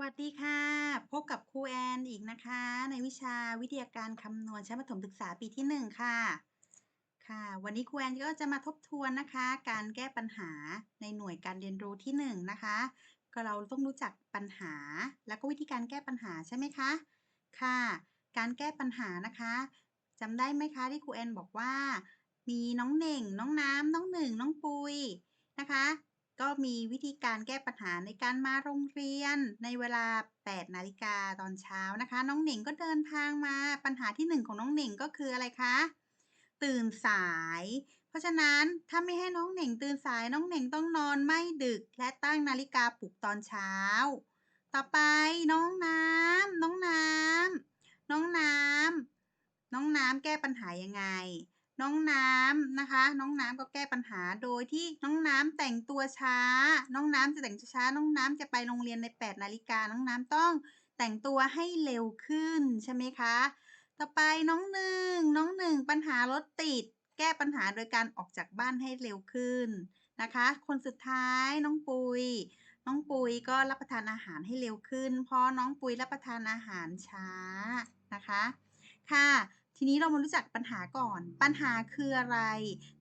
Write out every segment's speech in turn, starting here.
วัสดีค่ะ พบกับครูแอนอีกนะคะ ในวิชาวิทยาการคำนวณชั้นประถมศึกษาปีที่ 1 ค่ะ ค่ะ วันนี้ครูแอนก็จะมาทบทวนนะคะ การแก้ปัญหาในหน่วยการเรียนรู้ที่ 1 นะคะ ก็เราต้องรู้จักปัญหา แล้วก็วิธีการแก้ปัญหาใช่ไหมคะ ค่ะ การแก้ปัญหานะคะจำได้ไหมคะที่ครูแอนบอกว่า มีน้องเหน่ง น้องน้ำน้องหนึ่ง น้องปุยนะคะ ก็มีวิธีการแก้ปัญหาในการมาโรงเรียนในเวลา 8 นาฬิกาตอนเช้านะคะ น้องเหน่งก็เดินทางมาปัญหาที่ 1 ของน้องเหน่งก็คืออะไรคะ ตื่นสาย เพราะฉะนั้นถ้าไม่ให้น้องเหน่งตื่นสายน้องเหน่งต้องนอนไม่ดึก และตั้งนาฬิกาปลุกตอนเช้า ต่อไปน้องน้ำน้องน้ำน้องน้ำน้องน้ำแก้ปัญหายังไง น้องน้ำนะคะ น้องน้ำก็แก้ปัญหาโดยที่น้องน้ำแต่งตัวช้า น้องน้ำจะแต่งช้า น้องน้ำจะไปโรงเรียนใน 8 นาฬิกา น้องน้ำต้องแต่งตัวให้เร็วขึ้นใช่ไหมคะ ต่อไปน้องหนึ่งน้องหนึ่งปัญหารถติด แก้ปัญหาโดยการออกจากบ้านให้เร็วขึ้นนะคะ คนสุดท้ายน้องปุย น้องปุยก็รับประทานอาหารให้เร็วขึ้น เพราะน้องปุยรับประทานอาหารช้านะคะ ค่ะ ทีนี้เรามารู้จักปัญหาก่อน ปัญหาคืออะไร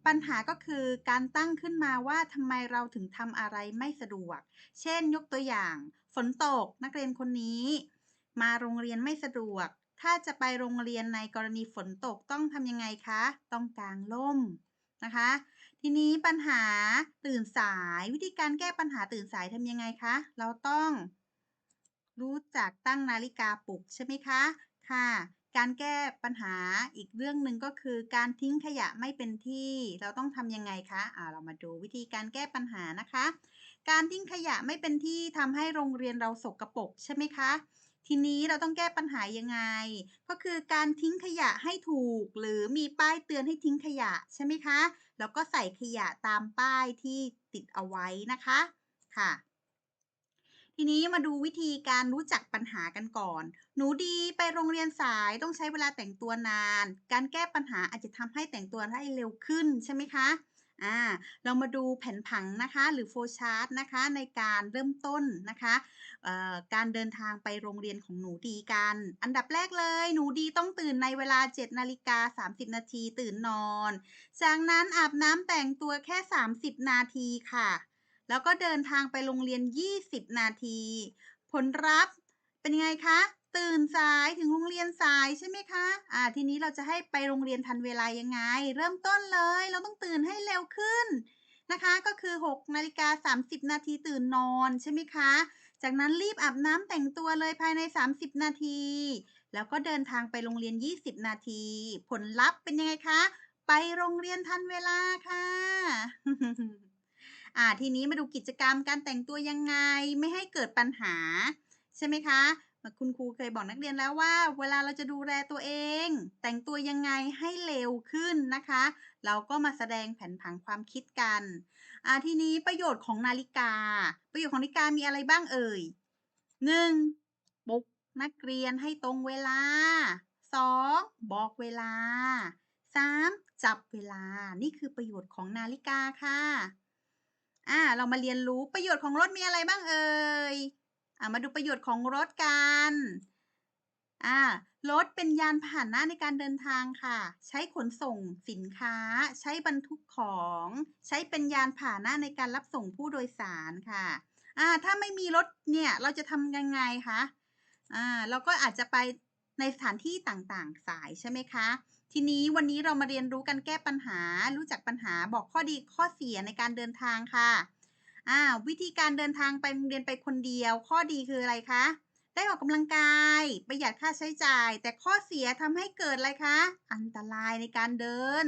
ปัญหาก็คือการตั้งขึ้นมาว่าทำไมเราถึงทำอะไรไม่สะดวก เช่น ยกตัวอย่าง ฝนตกนักเรียนคนนี้ มาโรงเรียนไม่สะดวก ถ้าจะไปโรงเรียนในกรณีฝนตกต้องทำยังไงคะ ต้องกางร่มนะคะ ทีนี้ปัญหาตื่นสาย วิธีการแก้ปัญหาตื่นสายทำยังไงคะ เราต้อง รู้จักตั้งนาฬิกาปลุกใช่ไหมคะ ค่ะ การแก้ปัญหาอีกเรื่องหนึ่งก็คือการทิ้งขยะไม่เป็นที่เราต้องทำยังไงคะอ่าเรามาดูวิธีการแก้ปัญหานะคะ การทิ้งขยะไม่เป็นที่ทำให้โรงเรียนเราสกรปรกใช่ไหมคะทีนี้เราต้องแก้ปัญหายังไง ก็คือการทิ้งขยะให้ถูก หรือมีป้ายเตือนให้ทิ้งขยะใช่ไหมคะ แล้วก็ใส่ขยะตามป้ายที่ติดเอาไว้นะคะค่ะ ทีนี้มาดูวิธีการรู้จักปัญหากันก่อน หนูดีไปโรงเรียนสายต้องใช้เวลาแต่งตัวนาน การแก้ปัญหาอาจจะทำให้แต่งตัวได้เร็วขึ้นใช่ไหมคะอ่าเรามาดูแผนผังนะคะหรือโฟชาร์ตนะคะในการเริ่มต้นนะคะการเดินทางไปโรงเรียนของหนูดีกัน อันดับแรกเลย หนูดีต้องตื่นในเวลา7นาฬิกา30 นาทีตื่นนอน จากนั้นอาบน้ำแต่งตัวแค่ 30 นาทีค่ะ แล้วก็เดินทางไปโรงเรียน 20 นาที ผลลัพธ์เป็นไงคะ ตื่นสายถึงโรงเรียนสายใช่ไหมคะอ่าทีนี้เราจะให้ไปโรงเรียนทันเวลายังไง เริ่มต้นเลย เราต้องตื่นให้เร็วขึ้นนะคะ ก็คือ6นาฬิกา30 นาทีตื่นนอนใช่ไหมคะ จากนั้นรีบอาบน้ำแต่งตัวเลยภายใน 30 นาที แล้วก็เดินทางไปโรงเรียน 20 นาที ผลลัพธ์เป็นยังไงคะ ไปโรงเรียนทันเวลาค่ะ อ่าทีนี้มาดูกิจกรรมการแต่งตัวยังไงไม่ให้เกิดปัญหา ใช่ไหมคะคุณครูเคยบอกนักเรียนแล้วว่า เวลาเราจะดูแลตัวเอง แต่งตัวยังไงให้เร็วขึ้นนะคะ เราก็มาแสดงแผนผังความคิดกันอ่าทีนี้ประโยชน์ของนาฬิกา ประโยชน์ของนาฬิกามีอะไรบ้างเอ่ย 1. ปลุกนักเรียนให้ตรงเวลา 2. บอกเวลา 3. จับเวลา นี่คือประโยชน์ของนาฬิกาค่ะ อ่า เรามาเรียนรู้ประโยชน์ของรถมีอะไรบ้างเอ่ย อ่ามาดูประโยชน์ของรถกัน อ่า รถเป็นยานพาหนะในการเดินทางค่ะ ใช้ขนส่งสินค้า ใช้บรรทุกของ ใช้เป็นยานพาหนะในการรับส่งผู้โดยสารค่ะ อ่า ถ้าไม่มีรถเนี่ยเราจะทำยังไงคะ อ่า เราก็อาจจะไปในสถานที่ต่างๆ สายใช่ไหมคะ ทีนี้วันนี้เรามาเรียนรู้กันแก้ปัญหา รู้จักปัญหาบอกข้อดีข้อเสียในการเดินทางค่ะอ่าวิธีการเดินทางไปโรงเรียนไปคนเดียว ข้อดีคืออะไรคะ ได้ออกกำลังกาย ประหยัดค่าใช้จ่าย แต่ข้อเสียทำให้เกิดอะไรคะ อันตรายในการเดิน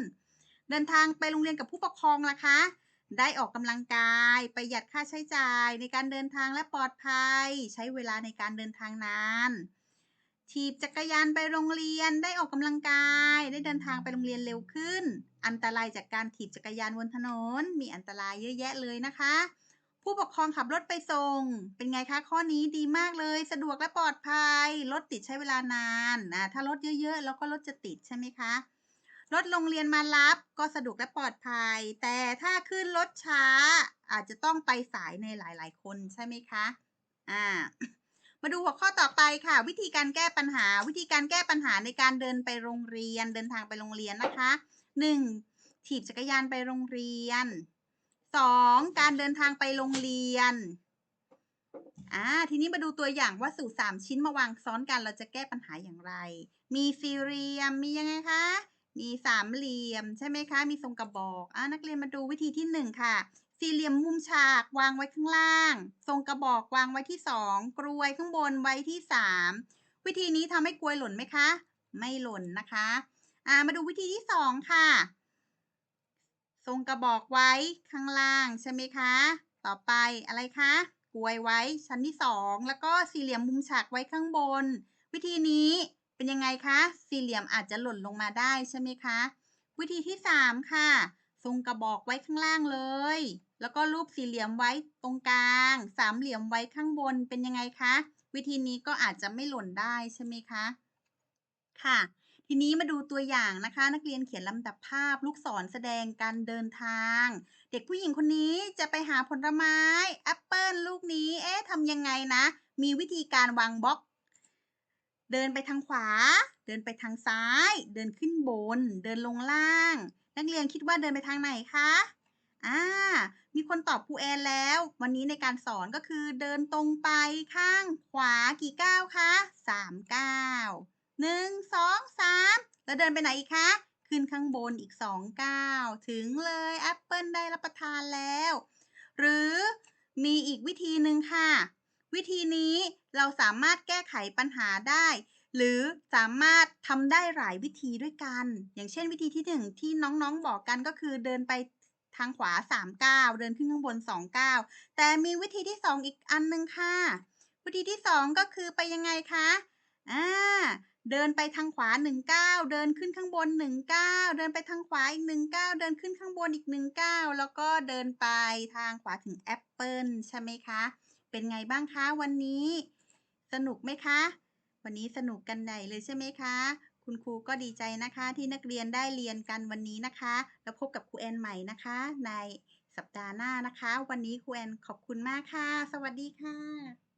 เดินทางไปโรงเรียนกับผู้ปกครองล่ะคะ ได้ออกกำลังกาย ประหยัดค่าใช้จ่าย ในการเดินทางและปลอดภัย ใช้เวลาในการเดินทางนาน ถีบจักรยานไปโรงเรียนได้ออกกำลังกาย ได้เดินทางไปโรงเรียนเร็วขึ้น อันตรายจากการถีบจักรยานบนถนน มีอันตรายเยอะแยะเลยนะคะ ผู้ปกครองขับรถไปส่ง เป็นไงคะข้อนี้ดีมากเลย สะดวกและปลอดภัย รถติดใช้เวลานานนะถ้ารถเยอะๆ แล้วก็รถจะติดใช่ไหมคะรถโรงเรียนมารับก็สะดวกและปลอดภัย แต่ถ้าขึ้นรถช้าอาจจะต้องไปสายในหลายๆ คนใช่ไหมคะ อ่า มาดูหัวข้อต่อไปค่ะ วิธีการแก้ปัญหา วิธีการแก้ปัญหาในการเดินไปโรงเรียน เดินทางไปโรงเรียนนะคะ 1. ถีบจักรยานไปโรงเรียน 2. การเดินทางไปโรงเรียนอ่าทีนี้มาดูตัวอย่างวัสดุสามชิ้นมาวางซ้อนกันเราจะแก้ปัญหาอย่างไร มีสี่เหลี่ยมมียังไงคะมีสามเหลี่ยมใช่ไหมคะ มีทรงกระบอกอ่านักเรียนมาดูวิธีที่หนึ่งค่ะ สี่เหลี่ยมมุมฉากวางไว้ข้างล่าง ทรงกระบอกวางไว้ที่สองกรวยข้างบนไว้ที่สามวิธีนี้ทำให้กรวยหล่นไหมคะ ไม่หล่นนะคะอ่ามาดูวิธีที่สองค่ะ ทรงกระบอกไว้ข้างล่างใช่ไหมคะ ต่อไปอะไรคะกลวยไว้ชั้นที่สองแล้วก็สี่เหลี่ยมมุมฉากไว้ข้างบน วิธีนี้เป็นยังไงคะ สี่เหลี่ยมอาจจะหล่นลงมาได้ใช่ไหมคะ วิธีที่สามค่ะ ทรงกระบอกไว้ข้างล่างเลย แล้วก็รูปสี่เหลี่ยมไว้ตรงกลาง สามเหลี่ยมไว้ข้างบนเป็นยังไงคะ วิธีนี้ก็อาจจะไม่หล่นได้ใช่ไหมคะ ค่ะ ทีนี้มาดูตัวอย่างนะคะ นักเรียนเขียนลำดับภาพ ลูกศรแสดงการเดินทาง เด็กผู้หญิงคนนี้จะไปหาผลไม้แอปเปิลลูกนี้ เอ๊ะทำยังไงนะ มีวิธีการวางบล็อกเดินไปทางขวา เดินไปทางซ้าย เดินขึ้นบน เดินลงล่าง นักเรียนคิดว่าเดินไปทางไหนคะ อ่า มีคนตอบครูแอนแล้ว วันนี้ในการสอนก็คือเดินตรงไปข้างขวากี่ก้าวคะสามก้าวหนึ่งสองสามแล้วเดินไปไหนอีกคะ ขึ้นข้างบนอีกสองก้าวถึงเลยแอปเปิลได้รับประทานแล้ว หรือมีอีกวิธีหนึ่งค่ะ วิธีนี้เราสามารถแก้ไขปัญหาได้ หรือสามารถทำได้หลายวิธีด้วยกัน อย่างเช่นวิธีที่หนึ่งที่น้องๆบอกกันก็คือเดินไปทางขวา3ก้าวเดินขึ้นข้างบน2ก้าวแต่มีวิธีที่ 2 อีกอันหนึ่งค่ะ วิธีที่ 2 ก็คือไปยังไงคะอ่าเดินไปทางขวา1ก้าวเดินขึ้นข้างบน1ก้าวเดินไปทางขวาอีก1ก้าวเดินขึ้นข้างบนอีก1ก้าวแล้วก็เดินไปทางขวาถึงแอปเปิลใช่ไหมคะ เป็นไงบ้างคะวันนี้ สนุกไหมคะ วันนี้สนุกกันใหญ่เลยใช่ไหมคะ คุณครูก็ดีใจนะคะที่นักเรียนได้เรียนกันวันนี้นะคะ แล้วพบกับครูแอนใหม่นะคะ ในสัปดาห์หน้านะคะ วันนี้ครูแอนขอบคุณมากค่ะ สวัสดีค่ะ